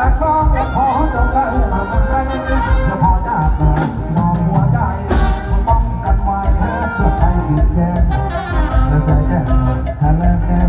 รักน้องและขอจงได้มาเมืองไทยและพอจากมาน้องหัวใจป้องกันไว้เพื่อใครผิดแย้งและใจแก่ถ้าแลกแน่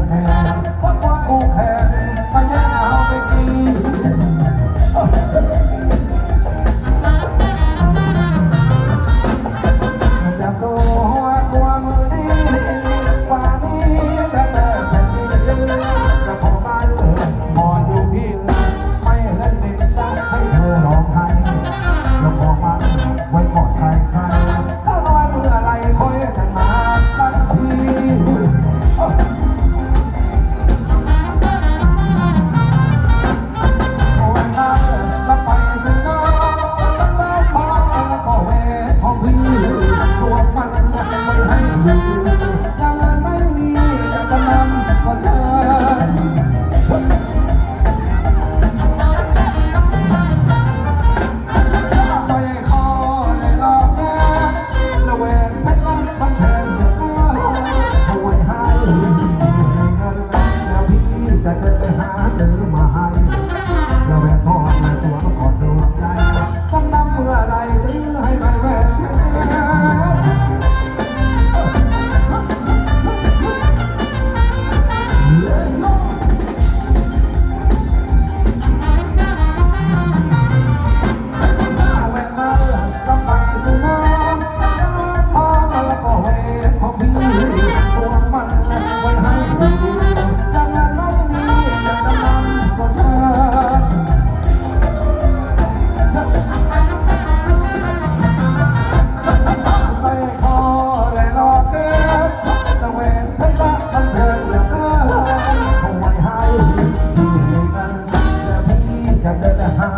หาเจอมาให้เราแบบพ่อมาสวมกอดดวงใจ กันนะฮะ